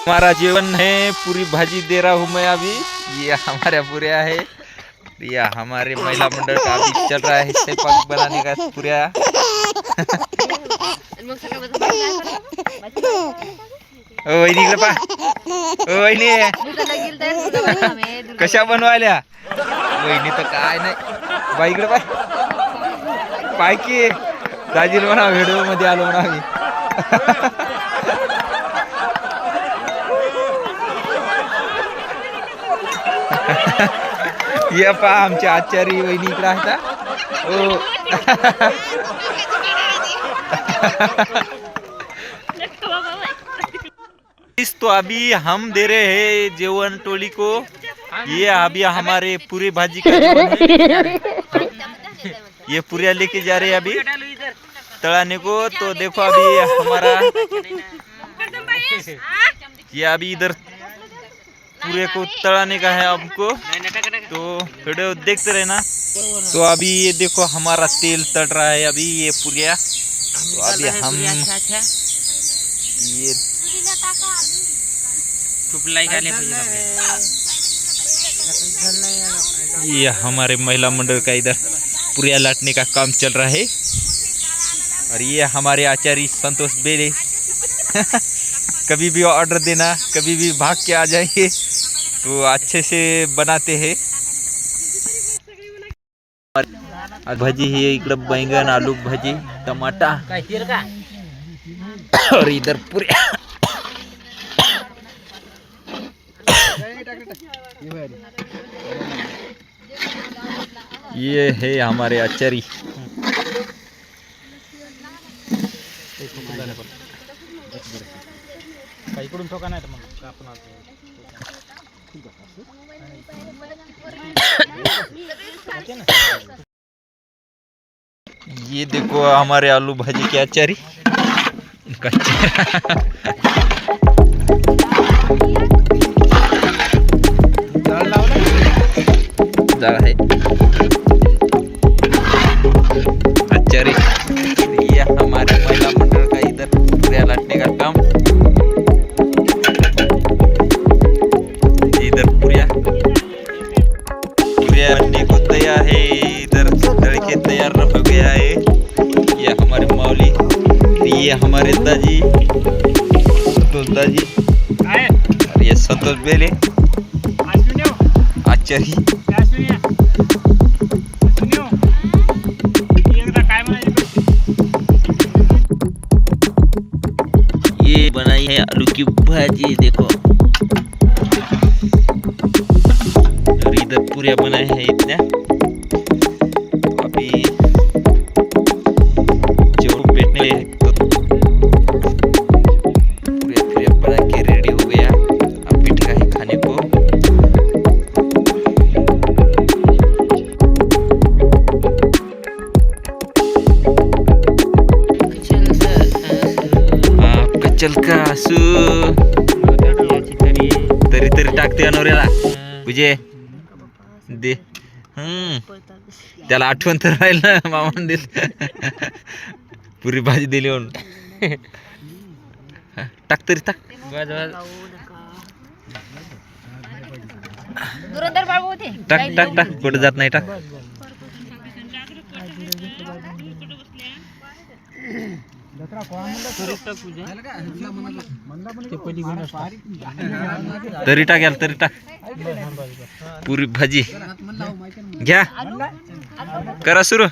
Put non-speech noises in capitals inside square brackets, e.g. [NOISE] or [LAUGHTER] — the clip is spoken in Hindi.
हमारा जीवन है पूरी भाजी दे रहा हूँ मैं अभी। ये हमारा पूरा है। या हमारे महिला मंडल का अभी चल रहा है स्वयंपाक बनाने का पूरा। ओ वहिनी इकडे पा। ओ वहिनी कशा बनवायल्या वहिनी तर काय नाही। बाई इकडे पाय। पाय की। दाजील म्हणा व्हिडिओमध्ये आलो म्हणा मी ये पा आमच्या आचारी वहिनी इकडे आहेत हा. ओ. इस तो अभी हम दे रहे हैं जेवन टोली को। ये अभी हमारे पूरे भाजी का ये पूरा लेके जा रहे अभी तड़ाने को। तो देखो अभी हमारा ये अभी इधर पूरे को तड़ाने का है हमको तो वीडियो देखते रहना। तो अभी ये देखो हमारा तेल तड़ रहा है अभी ये पूरा तो अभी हम ये ये हमारे महिला मंडल का इधर पुरिया लाटने का काम चल रहा है। और ये हमारे आचार्य संतोष बेले। [LAUGHS] कभी भी ऑर्डर देना कभी भी भाग के आ जाएँगे तो अच्छे से बनाते हैं। भाजी है इकडं बैंगन, आलू भाजी, टमाटा। और इधर पूरे ये है हमारे आचार्य इकडून ठोका नाही तर मग आपण ये देखो हमारे आलू भाजी की आचारी। कच्चे जाळ आहे ये हमारे महिला मंडल का इधर लाटने का काम। है इधर। लड़के तैयार हो गया है। ये हमारे मौली ये हमारे दाजी। संतोष दाजी। और ये संतोष बेले। अश्विनी आचारी म्हणायचे ये बनाई है आलू की भाजी देखो। और इधर पूरा बनाए हैं इतना। अभी जो बैठने तो पूरा पूरा बना के रेडी हो गया अब बैठ का है खाने को आप कचल का असू तरी तरी टाकते अनोऱ्याला तुझे दे हम्म. त्याला आठवण तर राहील ना मामान दिल. पुरी भाजी दिली म्हणून. हा, टाक तरी टाक. टाक टाक टाक. कुठे जात नाही टाक. तरी टाक याला तरी टाक. पुरी भाजी. घ्या. करा सुरू.